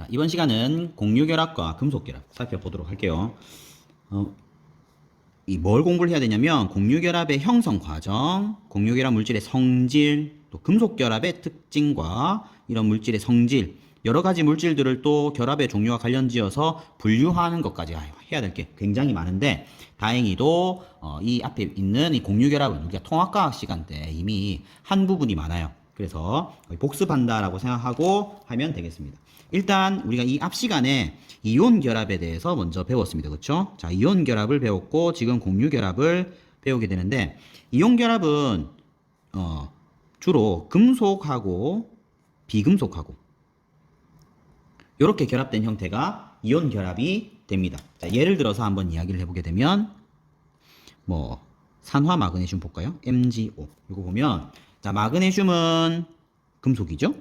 자, 이번 시간은 공유결합과 금속결합 살펴보도록 할게요. 어, 이뭘 공부를 해야 되냐면 공유결합의 형성 과정, 공유결합 물질의 성질, 또 금속결합의 특징과 이런 물질의 성질, 여러 가지 물질들을 또 결합의 종류와 관련지어서 분류하는 것까지 해야 될 게 굉장히 많은데 다행히도 어, 이 앞에 있는 이 공유결합은 우리가 통합과학 시간 때 이미 한 부분이 많아요. 그래서 복습한다라고 생각하고 하면 되겠습니다. 일단 우리가 이 앞 시간에 이온 결합에 대해서 먼저 배웠습니다. 그렇죠? 자, 이온 결합을 배웠고 지금 공유 결합을 배우게 되는데 이온 결합은 어, 주로 금속하고 비금속하고 이렇게 결합된 형태가 이온 결합이 됩니다. 자, 예를 들어서 한번 이야기를 해보게 되면 뭐 산화 마그네슘 볼까요? MgO 이거 보면 자 마그네슘은 금속이죠.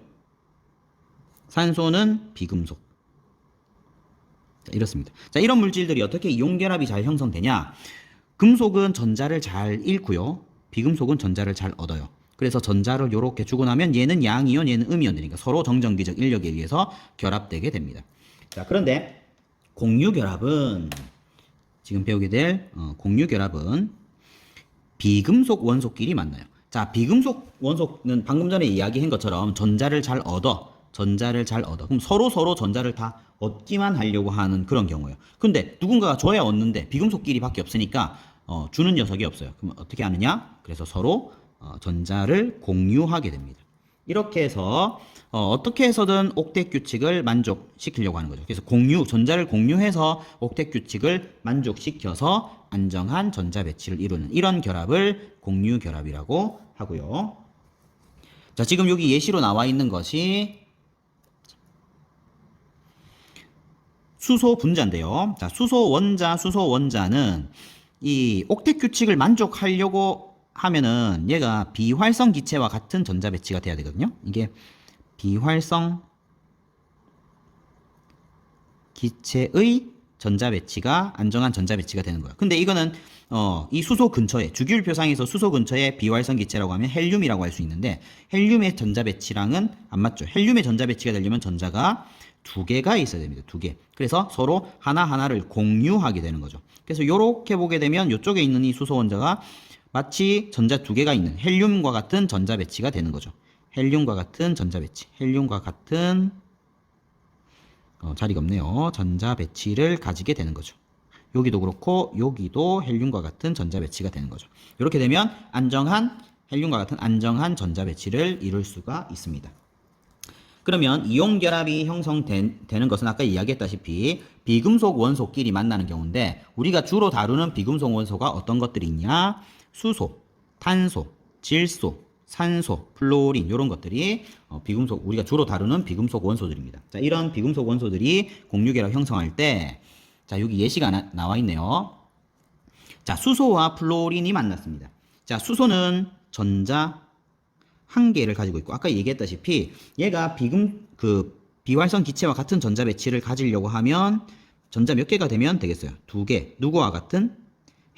산소는 비금속. 자, 이렇습니다. 자 이런 물질들이 어떻게 이온 결합이 잘 형성되냐? 금속은 전자를 잘 잃고요. 비금속은 전자를 잘 얻어요. 그래서 전자를 이렇게 주고 나면 얘는 양이온, 얘는 음이온 되니까 서로 정전기적 인력에 의해서 결합되게 됩니다. 자, 그런데 공유 결합은 지금 배우게 될 어, 공유 결합은 비금속 원소끼리 만나요. 자, 비금속 원소는 방금 전에 이야기한 것처럼 전자를 잘 얻어. 전자를 잘 얻어. 그럼 서로 서로 전자를 다 얻기만 하려고 하는 그런 경우예요. 근데 누군가가 줘야 얻는데 비금속끼리밖에 없으니까 어, 주는 녀석이 없어요. 그럼 어떻게 하느냐? 그래서 서로 어, 전자를 공유하게 됩니다. 이렇게 해서 어, 떻게 해서든 옥텟 규칙을 만족시키려고 하는 거죠. 그래서 공유, 전자를 공유해서 옥텟 규칙을 만족시켜서 안정한 전자 배치를 이루는 이런 결합을 공유 결합이라고 하고요. 자, 지금 여기 예시로 나와 있는 것이 수소 분자인데요. 자, 수소 원자, 수소 원자는 이 옥텟 규칙을 만족하려고 하면은 얘가 비활성 기체와 같은 전자 배치가 돼야 되거든요. 이게 비활성 기체의 전자 배치가 안정한 전자 배치가 되는 거예요. 근데 이거는 어, 이 수소 근처에 주기율 표상에서 수소 근처에 비활성 기체라고 하면 헬륨이라고 할 수 있는데 헬륨의 전자 배치랑은 안 맞죠. 헬륨의 전자 배치가 되려면 전자가 두 개가 있어야 됩니다. 두 개. 그래서 서로 하나 하나를 공유하게 되는 거죠. 그래서 이렇게 보게 되면 이쪽에 있는 이 수소 원자가 마치 전자 두 개가 있는 헬륨과 같은 전자 배치가 되는 거죠. 헬륨과 같은 전자 배치. 헬륨과 같은 어, 자리가 없네요. 전자 배치를 가지게 되는 거죠. 여기도 그렇고 여기도 헬륨과 같은 전자 배치가 되는 거죠. 이렇게 되면 안정한 헬륨과 같은 안정한 전자 배치를 이룰 수가 있습니다. 그러면 이온 결합이 형성되는 것은 아까 이야기했다시피 비금속 원소끼리 만나는 경우인데 우리가 주로 다루는 비금속 원소가 어떤 것들이 있냐? 수소, 탄소, 질소, 산소, 플로린 이런 것들이 어, 비금속 우리가 주로 다루는 비금속 원소들입니다. 자, 이런 비금속 원소들이 공유결합 형성할 때 자, 여기 예시가 나, 나와 있네요. 자, 수소와 플로린이 만났습니다. 자, 수소는 전자 한 개를 가지고 있고 아까 얘기했다시피 얘가 비금 그 비활성 기체와 같은 전자 배치를 가지려고 하면 전자 몇 개가 되면 되겠어요? 두 개. 누구와 같은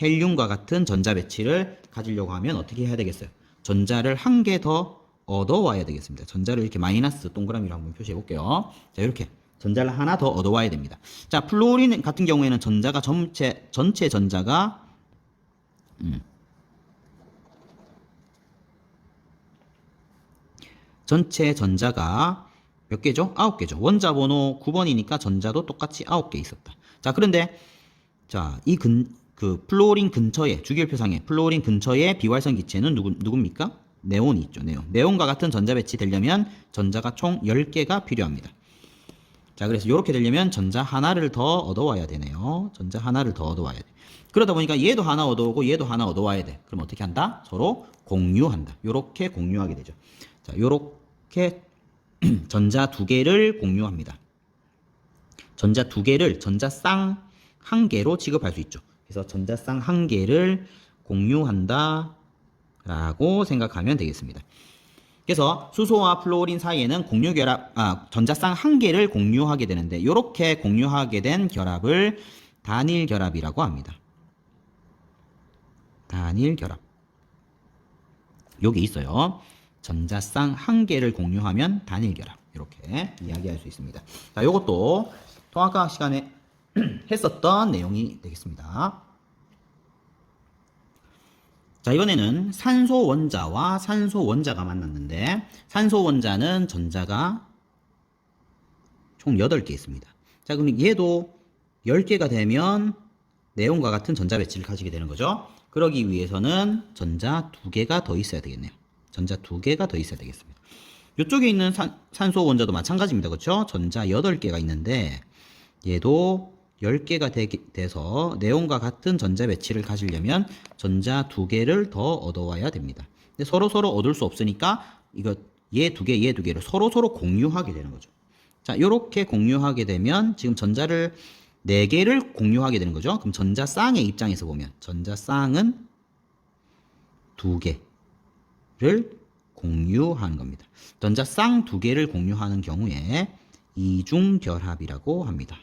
헬륨과 같은 전자 배치를 가지려고 하면 어떻게 해야 되겠어요? 전자를 한 개 더 얻어와야 되겠습니다. 전자를 이렇게 마이너스 동그라미로 한번 표시해 볼게요. 자, 이렇게 전자를 하나 더 얻어와야 됩니다. 자, 플로린 같은 경우에는 전자가 전체 전체 전자가 음, 전체 전자가 몇 개죠? 아홉 개죠. 원자 번호 9번이니까 전자도 똑같이 아홉 개 있었다. 자, 그런데 자, 이 근, 그 플로린 근처에 주기율표상에 플로린 근처에 비활성 기체는 누구 누굽니까? 네온이 있죠. 네온. 네온과 같은 전자 배치 되려면 전자가 총 10개가 필요합니다. 자, 그래서 이렇게 되려면 전자 하나를 더 얻어와야 되네요. 전자 하나를 더 얻어와야 돼. 그러다 보니까 얘도 하나 얻어오고 얘도 하나 얻어와야 돼. 그럼 어떻게 한다? 서로 공유한다. 이렇게 공유하게 되죠. 자, 요렇게 전자 두 개를 공유합니다. 전자 두 개를 전자 쌍 한 개로 취급할 수 있죠. 그래서 전자쌍 한 개를 공유한다 라고 생각하면 되겠습니다. 그래서 수소와 플로린 사이에는 공유 결합, 아, 전자쌍 한 개를 공유하게 되는데 이렇게 공유하게 된 결합을 단일 결합이라고 합니다. 단일 결합. 여기 있어요. 전자쌍 한 개를 공유하면 단일 결합. 이렇게 이야기할 수 있습니다. 자, 요것도 통합과학 시간에 했었던 내용이 되겠습니다. 자, 이번에는 산소 원자와 산소 원자가 만났는데, 산소 원자는 전자가 총 8개 있습니다. 자, 그럼 얘도 10개가 되면 네온과 같은 전자 배치를 가지게 되는 거죠. 그러기 위해서는 전자 2개가 더 있어야 되겠네요. 전자 2개가 더 있어야 되겠습니다. 이쪽에 있는 산, 산소 원자도 마찬가지입니다. 그렇죠? 전자 8개가 있는데 얘도 10개가 되, 돼서 네온과 같은 전자 배치를 가지려면 전자 2개를 더 얻어와야 됩니다. 근데 서로 서로 얻을 수 없으니까 이거 얘 두 개, 얘 두 개를 서로 서로 공유하게 되는 거죠. 자, 이렇게 공유하게 되면 지금 전자를 4개를 공유하게 되는 거죠. 그럼 전자 쌍의 입장에서 보면 전자 쌍은 2개를 공유하는 겁니다. 전자 쌍 2개를 공유하는 경우에 이중결합이라고 합니다.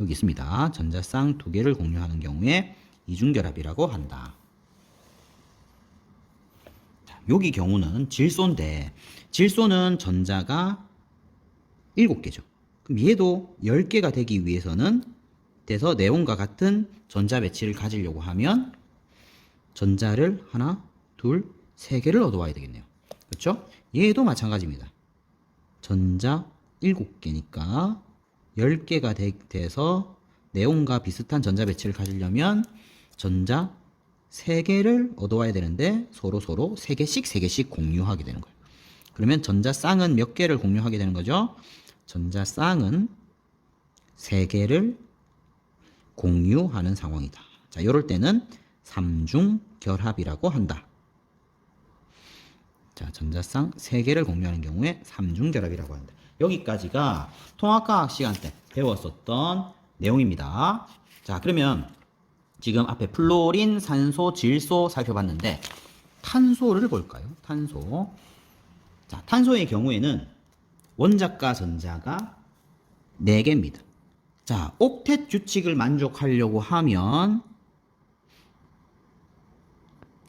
여기 있습니다. 전자 쌍 2개를 공유하는 경우에 이중결합이라고 한다. 자, 여기 경우는 질소인데 질소는 전자가 7개죠. 그럼 얘도 10개가 되기 위해서는 돼서 네온과 같은 전자 배치를 가지려고 하면 전자를 하나, 둘, 세 개를 얻어와야 되겠네요. 그렇죠? 얘도 마찬가지입니다. 전자 7개니까 10개가 되, 돼서 네온과 비슷한 전자 배치를 가지려면 전자 3개를 얻어와야 되는데 서로 서로 3개씩 3개씩 공유하게 되는 거예요. 그러면 전자 쌍은 몇 개를 공유하게 되는 거죠? 전자 쌍은 3개를 공유하는 상황이다. 자, 이럴 때는 삼중 결합이라고 한다. 자, 전자쌍 3개를 공유하는 경우에 삼중 결합이라고 한다. 여기까지가 통합과학 시간 때 배웠었던 내용입니다. 자, 그러면 지금 앞에 플로린, 산소, 질소 살펴봤는데 탄소를 볼까요? 탄소. 자, 탄소의 경우에는 원자과 전자가 4개입니다. 자, 옥텟 규칙을 만족하려고 하면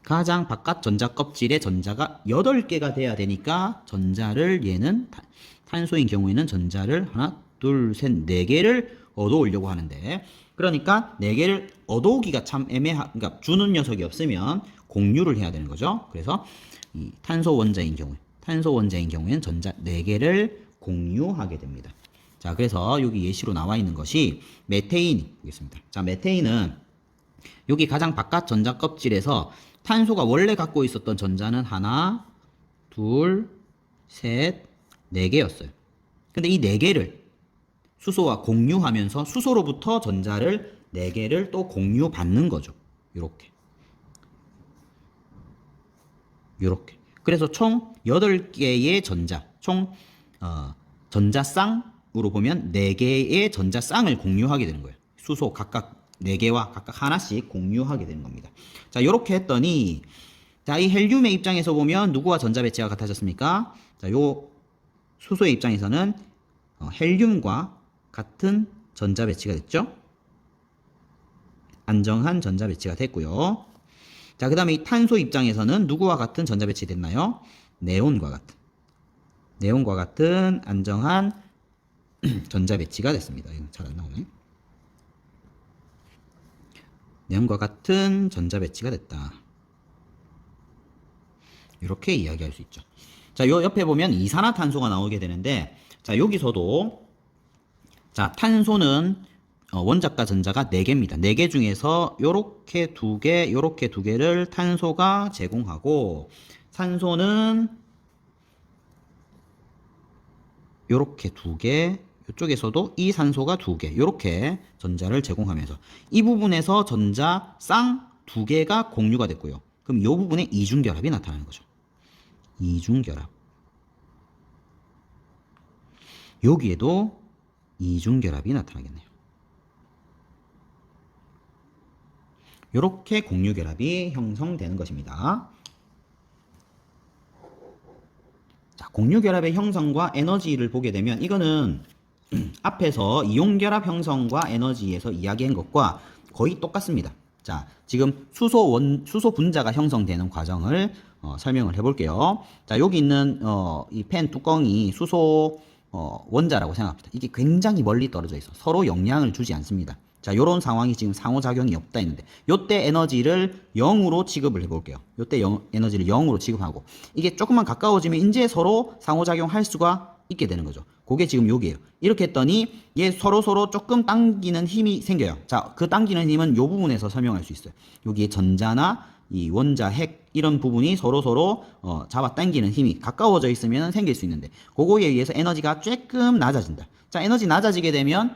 가장 바깥 전자 껍질에 전자가 8개가 돼야 되니까 전자를 얘는 타- 탄소인 경우에는 전자를 하나, 둘, 셋, 네 개를 얻어오려고 하는데 그러니까 네 개를 얻어오기가 참 애매하, 그러니까 주는 녀석이 없으면 공유를 해야 되는 거죠. 그래서 이 탄소 원자인 경우에 탄소 원자인 경우에는 전자 네 개를 공유하게 됩니다. 자, 그래서 여기 예시로 나와 있는 것이 메테인이 있습니다. 자, 메테인은 여기 가장 바깥 전자 껍질에서 탄소가 원래 갖고 있었던 전자는 하나, 둘, 셋, 네 개였어요. 근데 이 네 개를 수소와 공유하면서 수소로부터 전자를 네 개를 또 공유받는 거죠. 요렇게. 요렇게. 그래서 총 8개의 전자, 총 어, 전자쌍으로 보면 4개의 전자쌍을 공유하게 되는 거예요. 수소 각각 4개와 각각 하나씩 공유하게 되는 겁니다. 자, 요렇게 했더니 자, 이 헬륨의 입장에서 보면 누구와 전자 배치가 같아졌습니까? 자, 요 수소의 입장에서는 어, 헬륨과 같은 전자 배치가 됐죠? 안정한 전자 배치가 됐고요. 자, 그 다음에 이 탄소 입장에서는 누구와 같은 전자 배치 됐나요? 네온과 같은. 네온과 같은 안정한 전자 배치가 됐습니다. 이거 잘안 나오네. 네온과 같은 전자 배치가 됐다. 이렇게 이야기할 수 있죠. 자, 요 옆에 보면 이산화탄소가 나오게 되는데, 자, 여기서도, 자, 탄소는 어, 원자과 전자가 4개입니다. 4개 중에서 요렇게 2개, 요렇게 2개를 탄소가 제공하고, 산소는 요렇게 2개, 이쪽에서도 이 산소가 2개, 요렇게 전자를 제공하면서 이 부분에서 전자 쌍 2개가 공유가 됐고요. 그럼 이 부분에 이중결합이 나타나는 거죠. 이중결합. 여기에도 이중결합이 나타나겠네요. 이렇게 공유결합이 형성되는 것입니다. 자, 공유결합의 형성과 에너지를 보게 되면 이거는 앞에서 이용결합 형성과 에너지에서 이야기한 것과 거의 똑같습니다. 자, 지금 수소 원, 수소 분자가 형성되는 과정을 어, 설명을 해볼게요. 자, 여기 있는 어, 이 펜 뚜껑이 수소 어, 원자라고 생각합니다. 이게 굉장히 멀리 떨어져 있어. 서로 영향을 주지 않습니다. 자, 요런 상황이 지금 상호작용이 없다 했는데, 요때 에너지를 0으로 취급을 해볼게요. 요때 영- 에너지를 0으로 취급하고, 이게 조금만 가까워지면 이제 서로 상호작용할 수가 있게 되는 거죠. 그게 지금 여기에요. 이렇게 했더니, 얘 서로 서로 조금 당기는 힘이 생겨요. 자, 그 당기는 힘은 요 부분에서 설명할 수 있어요. 여기에 전자나 이 원자, 핵, 이런 부분이 서로 서로 어, 잡아 당기는 힘이 가까워져 있으면 생길 수 있는데, 그거에 의해서 에너지가 조금 낮아진다. 자, 에너지 낮아지게 되면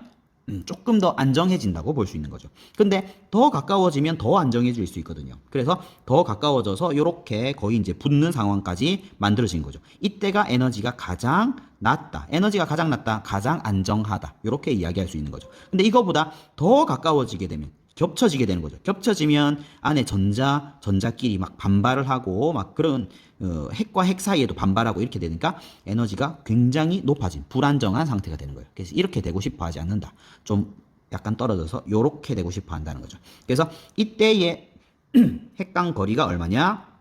음, 조금 더 안정해진다고 볼 수 있는 거죠. 근데 더 가까워지면 더 안정해질 수 있거든요. 그래서 더 가까워져서 이렇게 거의 이제 붙는 상황까지 만들어진 거죠. 이때가 에너지가 가장 낮다. 에너지가 가장 낮다. 가장 안정하다. 이렇게 이야기할 수 있는 거죠. 근데 이거보다 더 가까워지게 되면 겹쳐지게 되는 거죠. 겹쳐지면 안에 전자, 전자끼리 막 반발을 하고 막 그런 어, 핵과 핵 사이에도 반발하고 이렇게 되니까 에너지가 굉장히 높아진 불안정한 상태가 되는 거예요. 그래서 이렇게 되고 싶어 하지 않는다. 좀 약간 떨어져서 요렇게 되고 싶어 한다는 거죠. 그래서 이때의 핵강 거리가 얼마냐?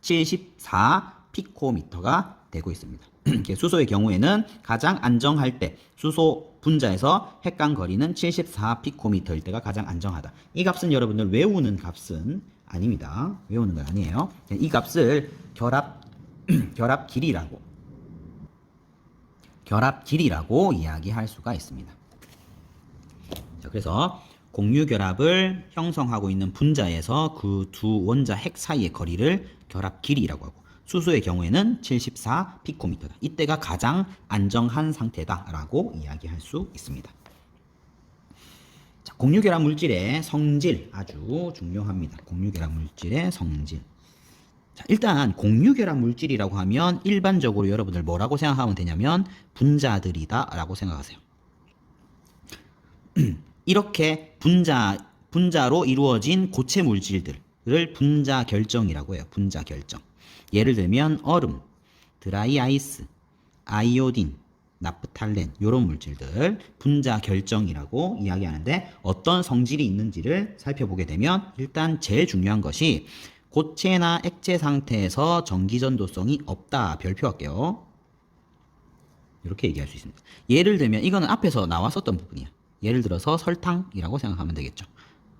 74 피코미터가 되고 있습니다. 수소의 경우에는 가장 안정할 때 수소 분자에서 핵강 거리는 74 피코미터일 때가 가장 안정하다. 이 값은 여러분들 외우는 값은 아닙니다. 외우는 건 아니에요. 이 값을 결합 결합 길이라고 결합 길이라고 이야기할 수가 있습니다. 자, 그래서 공유 결합을 형성하고 있는 분자에서 그 두 원자 핵 사이의 거리를 결합 길이라고 하고 수소의 경우에는 74 피코미터다. 이때가 가장 안정한 상태다라고 이야기할 수 있습니다. 자, 공유 결합 물질의 성질 아주 중요합니다. 공유 결합 물질의 성질. 자, 일단 공유 결합 물질이라고 하면 일반적으로 여러분들 뭐라고 생각하면 되냐면 분자들이다라고 생각하세요. 이렇게 분자 분자로 이루어진 고체 물질들을 분자 결정이라고 해요. 분자 결정. 예를 들면 얼음, 드라이 아이스, 아이오딘, 나프탈렌 이런 물질들 분자 결정이라고 이야기하는데 어떤 성질이 있는지를 살펴보게 되면 일단 제일 중요한 것이 고체나 액체 상태에서 전기전도성이 없다 별표할게요. 이렇게 얘기할 수 있습니다. 예를 들면 이거는 앞에서 나왔었던 부분이야. 예를 들어서 설탕이라고 생각하면 되겠죠.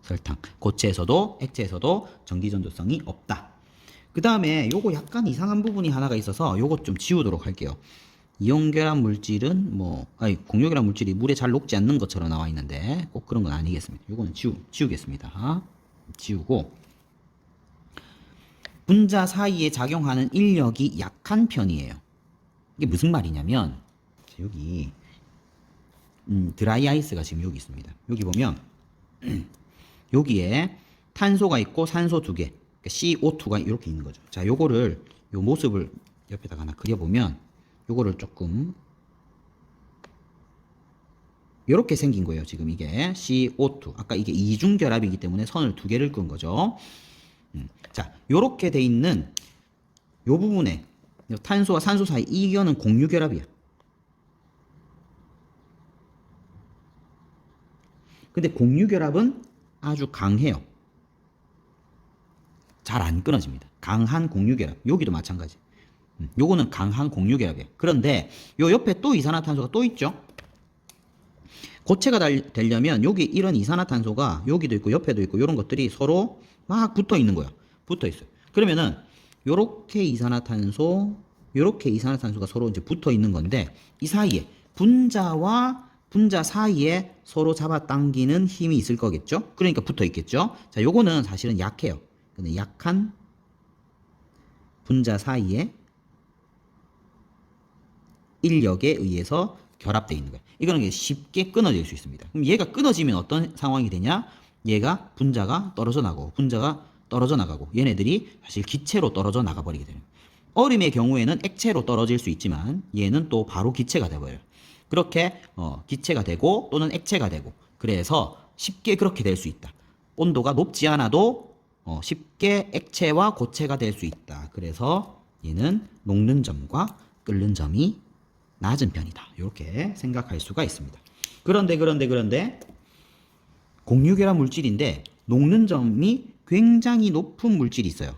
설탕. 고체에서도 액체에서도 전기전도성이 없다. 그 다음에 요거 약간 이상한 부분이 하나가 있어서 요거 좀 지우도록 할게요. 이온결합 물질은 뭐 아니 공유결합 물질이 물에 잘 녹지 않는 것처럼 나와 있는데 꼭 그런 건 아니겠습니다. 요거는 지우 지우겠습니다. 지우고 분자 사이에 작용하는 인력이 약한 편이에요. 이게 무슨 말이냐면 여기 음, 드라이 아이스가 지금 여기 있습니다. 여기 보면 여기에 탄소가 있고 산소 두 개, CO2가 이렇게 있는 거죠. 자, 요거를 요 모습을 옆에다가 하나 그려보면 요거를 조금 이렇게 생긴 거예요. 지금 이게 CO2. 아까 이게 이중 결합이기 때문에 선을 두 개를 끈 거죠. 음, 자, 요렇게 돼 있는 요 부분에 요 탄소와 산소 사이 이 이온은 공유 결합이야. 근데 공유 결합은 아주 강해요. 잘 안 끊어집니다. 강한 공유 결합. 여기도 마찬가지. 음, 요거는 강한 공유 결합이에요. 그런데 요 옆에 또 이산화탄소가 또 있죠. 고체가 달- 되려면 여기 이런 이산화탄소가 여기도 있고 옆에도 있고 이런 것들이 서로 막 붙어 있는 거예요. 붙어 있어요. 그러면은 요렇게 이산화탄소, 요렇게 이산화탄소가 서로 이제 붙어 있는 건데 이 사이에 분자와 분자 사이에 서로 잡아당기는 힘이 있을 거겠죠? 그러니까 붙어 있겠죠? 자, 요거는 사실은 약해요. 약한 분자 사이에 인력에 의해서 결합되어 있는 거예요. 이거는 쉽게 끊어질 수 있습니다. 그럼 얘가 끊어지면 어떤 상황이 되냐? 얘가 분자가 떨어져 나가고 분자가 떨어져 나가고 얘네들이 사실 기체로 떨어져 나가 버리게 되는 거예요. 얼음의 경우에는 액체로 떨어질 수 있지만 얘는 또 바로 기체가 돼버려요. 그렇게 어, 기체가 되고 또는 액체가 되고 그래서 쉽게 그렇게 될 수 있다. 온도가 높지 않아도 어, 쉽게 액체와 고체가 될 수 있다. 그래서 얘는 녹는 점과 끓는 점이 낮은 편이다. 이렇게 생각할 수가 있습니다. 그런데 그런데 그런데 공유결합 물질인데 녹는 점이 굉장히 높은 물질이 있어요.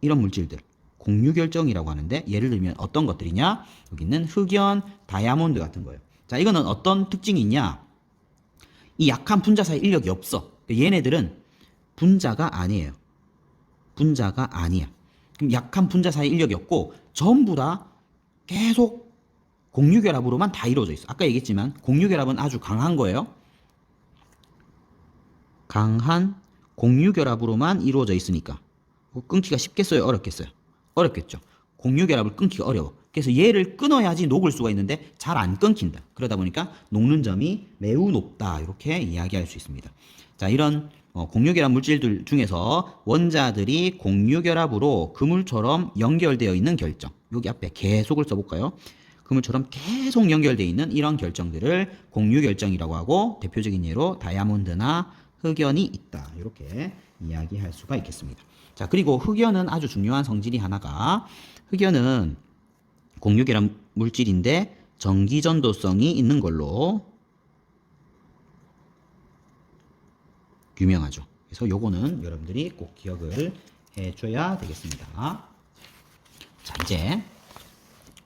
이런 물질들. 공유결정이라고 하는데 예를 들면 어떤 것들이냐? 여기 있는 흑연, 다이아몬드 같은 거예요. 자, 이거는 어떤 특징이 있냐? 이 약한 분자 사이 인력이 없어. 얘네들은 분자가 아니에요. 분자가 아니야. 그럼 약한 분자 사이 인력이 없고 전부 다 계속 공유결합으로만 다 이루어져 있어. 아까 얘기했지만 공유결합은 아주 강한 거예요. 강한 공유결합으로만 이루어져 있으니까 끊기가 쉽겠어요? 어렵겠어요? 어렵겠죠. 공유결합을 끊기가 어려워. 그래서 얘를 끊어야지 녹을 수가 있는데 잘 안 끊긴다. 그러다 보니까 녹는 점이 매우 높다. 이렇게 이야기할 수 있습니다. 자, 이런 어, 공유결합 물질들 중에서 원자들이 공유결합으로 그물처럼 연결되어 있는 결정. 여기 앞에 계속을 써볼까요? 그물처럼 계속 연결되어 있는 이런 결정들을 공유결정이라고 하고 대표적인 예로 다이아몬드나 흑연이 있다. 이렇게 이야기할 수가 있겠습니다. 자, 그리고 흑연은 아주 중요한 성질이 하나가 흑연은 공유결합 물질인데 전기전도성이 있는 걸로 유명하죠. 그래서 요거는 여러분들이 꼭 기억을 해줘야 되겠습니다. 자, 이제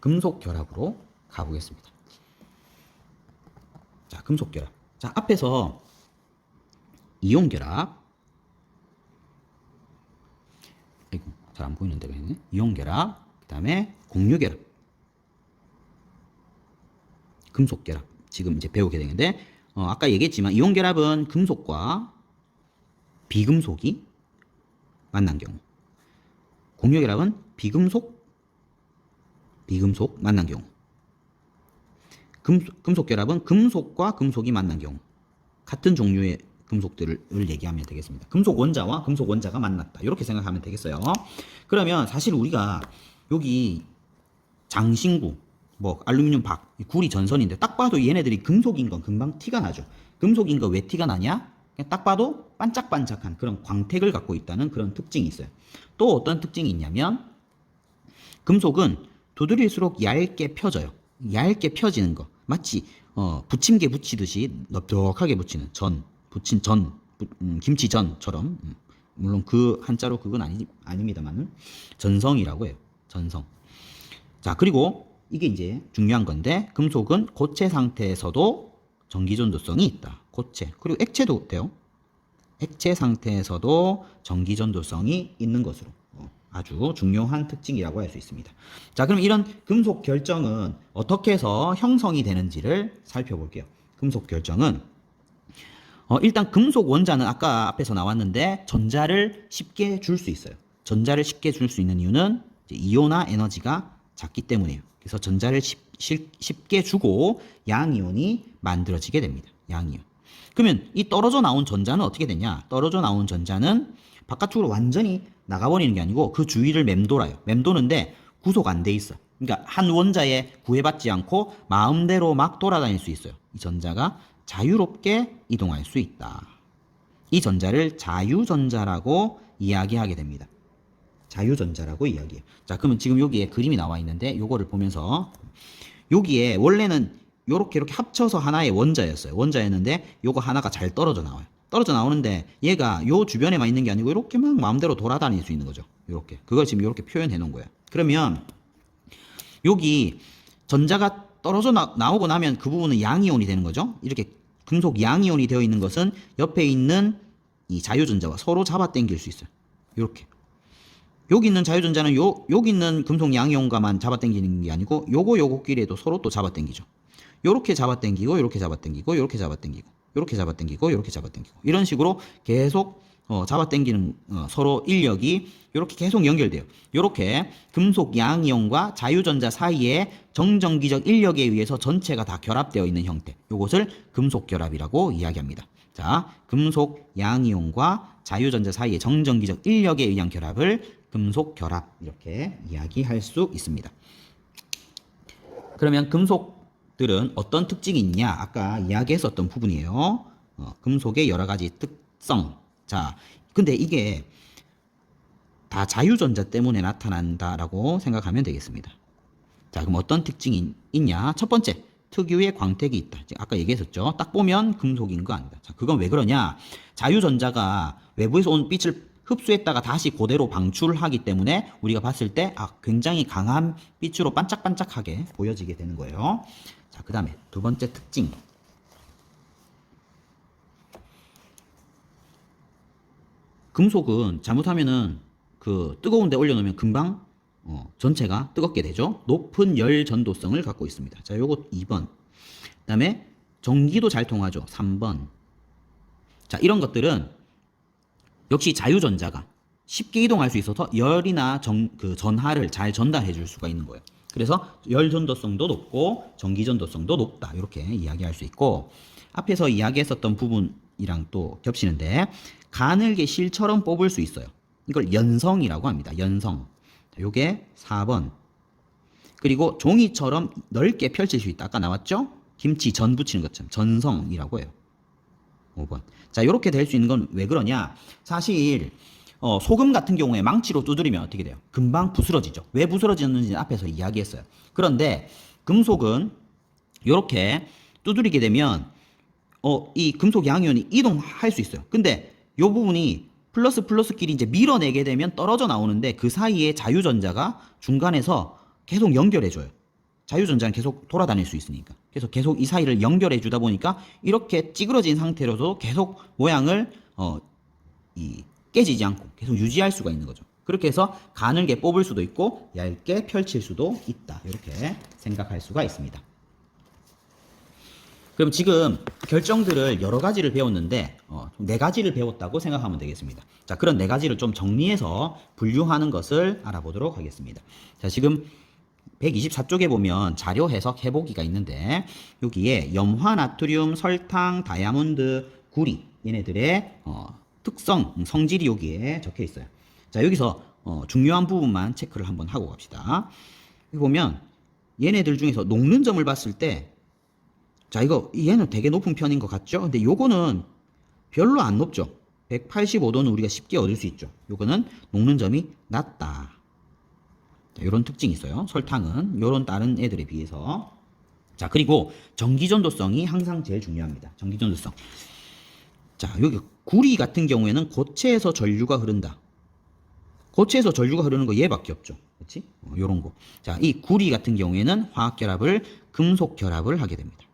금속 결합으로 가보겠습니다. 자, 금속 결합. 자, 앞에서 이온 결합. 아이고, 잘 안 보이는데, 그냥. 이온 결합. 그 다음에 공유 결합. 금속 결합. 지금 이제 배우게 되는데, 어, 아까 얘기했지만, 이온 결합은 금속과 비금속이 만난 경우. 공유 결합은 비금속, 비금속 만난 경우. 금, 금속 결합은 금속과 금속이 만난 경우. 같은 종류의 금속들을 얘기하면 되겠습니다. 금속 원자와 금속 원자가 만났다. 이렇게 생각하면 되겠어요. 그러면 사실 우리가 여기 장신구, 뭐 알루미늄 박, 구리 전선인데 딱 봐도 얘네들이 금속인 건 금방 티가 나죠. 금속인 거 왜 티가 나냐? 딱 봐도 반짝반짝한 그런 광택을 갖고 있다는 그런 특징이 있어요. 또 어떤 특징이 있냐면 금속은 두드릴수록 얇게 펴져요. 얇게 펴지는 거. 마치 어, 부침개 붙이듯이 넓적하게 붙이는 전, 붙인 전, 부- 음, 김치전처럼. 음, 물론 그 한자로 그건 아니, 아닙니다만 전성이라고 해요. 전성. 자, 그리고 이게 이제 중요한 건데 금속은 고체 상태에서도 전기 전도성이 있다. 고체. 그리고 액체도 돼요. 액체 상태에서도 전기 전도성이 있는 것으로 어, 아주 중요한 특징이라고 할 수 있습니다. 자, 그럼 이런 금속 결정은 어떻게 해서 형성이 되는지를 살펴볼게요. 금속 결정은 어, 일단 금속 원자는 아까 앞에서 나왔는데 전자를 쉽게 줄 수 있어요. 전자를 쉽게 줄 수 있는 이유는 이온화 에너지가 작기 때문이에요. 그래서 전자를 쉽, 쉽- 쉽게 주고 양이온이 만들어지게 됩니다. 양이온. 그러면 이 떨어져 나온 전자는 어떻게 되냐? 떨어져 나온 전자는 바깥쪽으로 완전히 나가버리는 게 아니고 그 주위를 맴돌아요. 맴도는데 구속 안 돼 있어. 그러니까 한 원자에 구애받지 않고 마음대로 막 돌아다닐 수 있어요. 이 전자가 자유롭게 이동할 수 있다. 이 전자를 자유전자라고 이야기하게 됩니다. 자유전자라고 이야기해요. 자, 그러면 지금 여기에 그림이 나와 있는데 요거를 보면서 여기에 원래는 요렇게 이렇게 합쳐서 하나의 원자였어요. 원자였는데 요거 하나가 잘 떨어져 나와요. 떨어져 나오는데 얘가 요 주변에만 있는 게 아니고 이렇게 막 마음대로 돌아다닐 수 있는 거죠. 이렇게. 그걸 지금 이렇게 표현해 놓은 거예요. 그러면 여기 전자가 떨어져 나, 나오고 나면 그 부분은 양이온이 되는 거죠. 이렇게 금속 양이온이 되어 있는 것은 옆에 있는 이 자유전자와 서로 잡아당길 수 있어요. 이렇게. 여기 있는 자유전자는 요 여기 있는 금속 양이온과만 잡아당기는 게 아니고 요거 요거끼리도 서로 또 잡아당기죠. 요렇게 잡아당기고 요렇게 잡아당기고 요렇게 잡아당기고 요렇게 잡아당기고 요렇게 잡아당기고 이런 식으로 계속 어, 잡아당기는 어, 서로 인력이 이렇게 계속 연결돼요. 이렇게 금속 양이온과 자유전자 사이에 정전기적 인력에 의해서 전체가 다 결합되어 있는 형태. 이것을 금속 결합이라고 이야기합니다. 자, 금속 양이온과 자유전자 사이의 정전기적 인력에 의한 결합을 금속 결합 이렇게 이야기할 수 있습니다. 그러면 금속 들은 어떤 특징이 있냐? 아까 이야기했었던 부분이에요. 어, 금속의 여러 가지 특성. 자, 근데 이게 다 자유전자 때문에 나타난다라고 생각하면 되겠습니다. 자, 그럼 어떤 특징이 있냐? 첫 번째, 특유의 광택이 있다. 아까 얘기했었죠. 딱 보면 금속인 거 아니다. 자, 그건 왜 그러냐? 자유전자가 외부에서 온 빛을 흡수했다가 다시 그대로 방출하기 때문에 우리가 봤을 때 아, 굉장히 강한 빛으로 반짝반짝하게 보여지게 되는 거예요. 자, 그 다음에 두 번째 특징. 금속은 잘못하면은 그 뜨거운 데 올려놓으면 금방 어, 전체가 뜨겁게 되죠. 높은 열 전도성을 갖고 있습니다. 자, 요거 2번. 그 다음에 전기도 잘 통하죠. 3번. 자, 이런 것들은 역시 자유전자가 쉽게 이동할 수 있어서 열이나 전, 그 전하를 잘 전달해 줄 수가 있는 거예요. 그래서 열 전도성도 높고 전기 전도성도 높다. 이렇게 이야기할 수 있고 앞에서 이야기했었던 부분이랑 또 겹치는데 가늘게 실처럼 뽑을 수 있어요. 이걸 연성이라고 합니다. 연성. 자, 요게 4번. 그리고 종이처럼 넓게 펼칠 수 있다. 아까 나왔죠? 김치 전 부치는 것처럼 전성이라고 해요. 5번. 자, 이렇게 될 수 있는 건 왜 그러냐? 사실 어, 소금 같은 경우에 망치로 두드리면 어떻게 돼요? 금방 부스러지죠. 왜 부스러지는지 앞에서 이야기했어요. 그런데 금속은 이렇게 두드리게 되면 어, 이 금속 양이온이 이동할 수 있어요. 근데 이 부분이 플러스 플러스끼리 이제 밀어내게 되면 떨어져 나오는데 그 사이에 자유전자가 중간에서 계속 연결해줘요. 자유전자는 계속 돌아다닐 수 있으니까. 그래서 계속 이 사이를 연결해 주다 보니까 이렇게 찌그러진 상태로도 계속 모양을 어, 이 깨지지 않고 계속 유지할 수가 있는 거죠. 그렇게 해서 가늘게 뽑을 수도 있고 얇게 펼칠 수도 있다. 이렇게 생각할 수가 있습니다. 그럼 지금 결정들을 여러 가지를 배웠는데 어, 네 가지를 배웠다고 생각하면 되겠습니다. 자, 그런 네 가지를 좀 정리해서 분류하는 것을 알아보도록 하겠습니다. 자, 지금 124쪽에 보면 자료 해석 해보기가 있는데 여기에 염화 나트륨, 설탕, 다이아몬드, 구리 얘네들의 어, 특성, 음, 성질이 여기에 적혀 있어요. 자, 여기서 어, 중요한 부분만 체크를 한번 하고 갑시다. 여기 보면 얘네들 중에서 녹는 점을 봤을 때 자, 이거 얘는 되게 높은 편인 것 같죠? 근데 요거는 별로 안 높죠. 185도는 우리가 쉽게 얻을 수 있죠. 요거는 녹는 점이 낮다. 자, 요런 특징이 있어요. 설탕은 요런 다른 애들에 비해서. 자, 그리고 전기전도성이 항상 제일 중요합니다. 전기전도성. 자, 여기 구리 같은 경우에는 고체에서 전류가 흐른다. 고체에서 전류가 흐르는 거 얘밖에 없죠. 그렇지? 어, 요런 거. 자, 이 구리 같은 경우에는 화학 결합을 금속 결합을 하게 됩니다.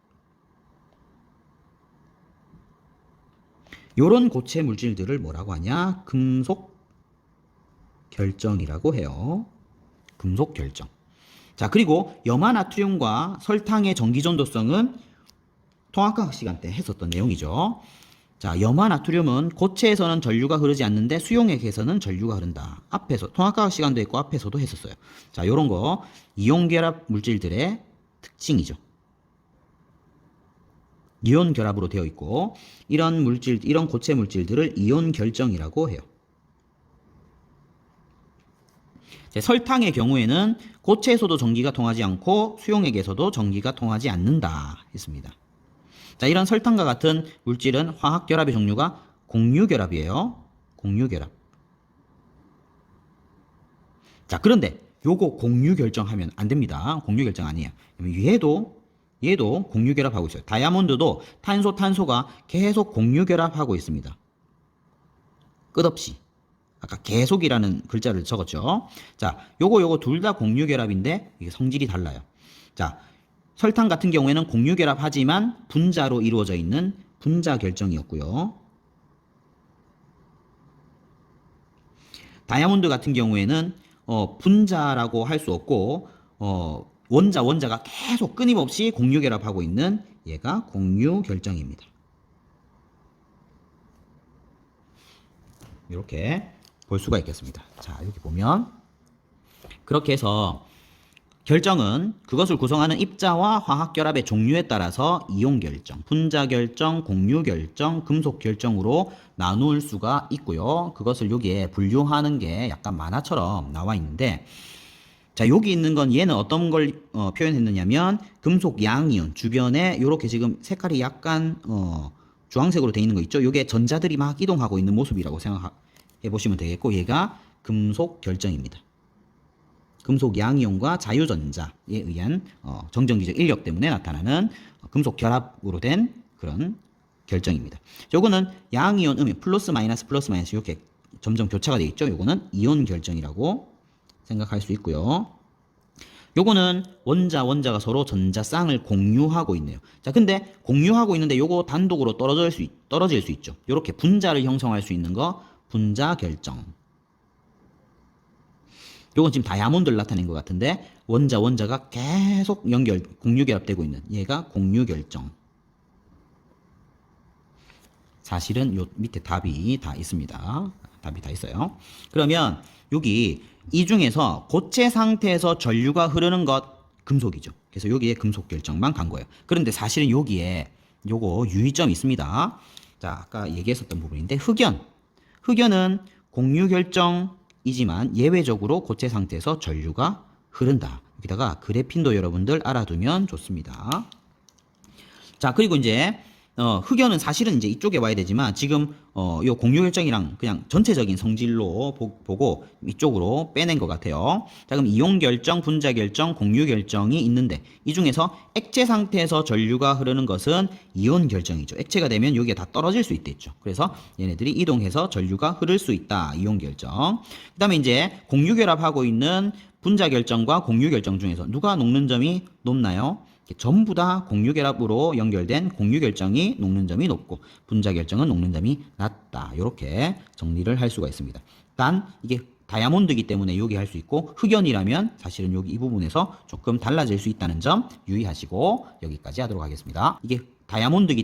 요런 고체 물질들을 뭐라고 하냐? 금속 결정이라고 해요. 금속 결정. 자, 그리고 염화 나트륨과 설탕의 전기 전도성은 통합과학 시간 때 했었던 내용이죠. 자, 염화 나트륨은 고체에서는 전류가 흐르지 않는데 수용액에서는 전류가 흐른다. 앞에서 통합과학 시간도 있고 앞에서도 했었어요. 자, 요런 거 이온 결합 물질들의 특징이죠. 이온 결합으로 되어 있고 이런 물질 이런 고체 물질들을 이온 결정이라고 해요. 자, 설탕의 경우에는 고체에서도 전기가 통하지 않고 수용액에서도 전기가 통하지 않는다 했습니다. 자, 이런 설탕과 같은 물질은 화학 결합의 종류가 공유 결합이에요. 공유 결합. 자, 그런데 요거 공유 결정하면 안 됩니다. 공유 결정 아니에요. 얘도 얘도 공유 결합하고 있어요. 다이아몬드도 탄소 탄소가 계속 공유 결합하고 있습니다. 끝없이. 아까 계속이라는 글자를 적었죠. 자, 요거 요거 둘 다 공유 결합인데 이게 성질이 달라요. 자, 설탕 같은 경우에는 공유 결합하지만 분자로 이루어져 있는 분자 결정이었고요. 다이아몬드 같은 경우에는 어, 분자라고 할 수 없고 어, 원자 원자가 계속 끊임없이 공유 결합하고 있는 얘가 공유 결정입니다. 이렇게 볼 수가 있겠습니다. 자, 여기 보면 그렇게 해서 결정은 그것을 구성하는 입자와 화학 결합의 종류에 따라서 이온 결정, 분자 결정, 공유 결정, 금속 결정으로 나눌 수가 있고요. 그것을 여기에 분류하는 게 약간 만화처럼 나와 있는데 자, 여기 있는 건 얘는 어떤 걸 어, 표현했느냐면 금속 양이온 주변에 이렇게 지금 색깔이 약간 어, 주황색으로 되어 있는 거 있죠? 이게 전자들이 막 이동하고 있는 모습이라고 생각해 보시면 되겠고 얘가 금속 결정입니다. 금속 양이온과 자유전자에 의한 어, 정전기적 인력 때문에 나타나는 금속 결합으로 된 그런 결정입니다. 요거는 양이온 음이 플러스 마이너스 플러스 마이너스 이렇게 점점 교차가 돼 있죠. 요거는 이온 결정이라고 생각할 수 있고요. 요거는 원자 원자가 서로 전자 쌍을 공유하고 있네요. 자, 근데 공유하고 있는데 요거 단독으로 떨어질 수 있- 떨어질 수 있죠. 요렇게 분자를 형성할 수 있는 거 분자 결정. 요건 지금 다이아몬드를 나타낸 것 같은데 원자 원자가 계속 연결 공유 결합되고 있는 얘가 공유 결정. 사실은 요 밑에 답이 다 있습니다. 답이 다 있어요. 그러면 여기 이 중에서 고체 상태에서 전류가 흐르는 것 금속이죠. 그래서 여기에 금속 결정만 간 거예요. 그런데 사실은 여기에 요거 유의점이 있습니다. 자, 아까 얘기했었던 부분인데 흑연. 흑연은 공유 결정 이지만 예외적으로 고체 상태에서 전류가 흐른다. 여기다가 그래핀도 여러분들 알아두면 좋습니다. 자, 그리고 이제 어, 흑연은 사실은 이제 이쪽에 와야 되지만 지금 어, 요 공유 결정이랑 그냥 전체적인 성질로 보, 고 이쪽으로 빼낸 것 같아요. 자, 그럼 이온 결정, 분자 결정, 공유 결정이 있는데 이 중에서 액체 상태에서 전류가 흐르는 것은 이온 결정이죠. 액체가 되면 여기에 다 떨어질 수 있겠죠. 그래서 얘네들이 이동해서 전류가 흐를 수 있다. 이온 결정. 그다음에 이제 공유 결합하고 있는 분자 결정과 공유 결정 중에서 누가 녹는 점이 높나요? 전부 다 공유 결합으로 연결된 공유 결정이 녹는 점이 높고 분자 결정은 녹는 점이 낮다. 이렇게 정리를 할 수가 있습니다. 단 이게 다이아몬드이기 때문에 여기 할 수 있고 흑연이라면 사실은 여기 이 부분에서 조금 달라질 수 있다는 점 유의하시고 여기까지 하도록 하겠습니다. 이게 다이아몬드이기